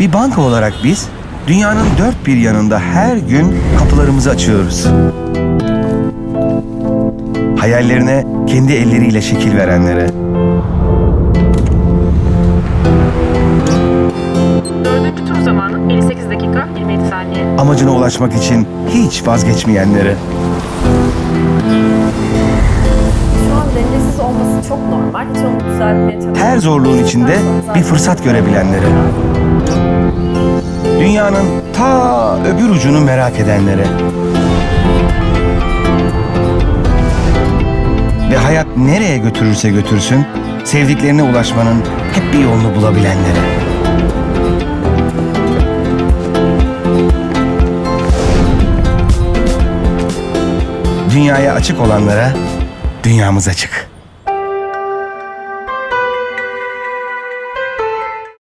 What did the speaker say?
Bir banka olarak biz dünyanın dört bir yanında her gün kapılarımızı açıyoruz. Hayallerine kendi elleriyle şekil verenlere, Dördüncü tur zamanı 58 dakika 27 saniye. amacına ulaşmak için hiç vazgeçmeyenlere, Şu an dengesiz olması çok normal. Hiç onu düzeltmeye çalışıyorum. her zorluğun içinde bir fırsat görebilenlere, dünyanın ta öbür ucunu merak edenlere ve hayat nereye götürürse götürsün sevdiklerine ulaşmanın hep bir yolunu bulabilenlere. Dünyaya açık olanlara dünyamız açık.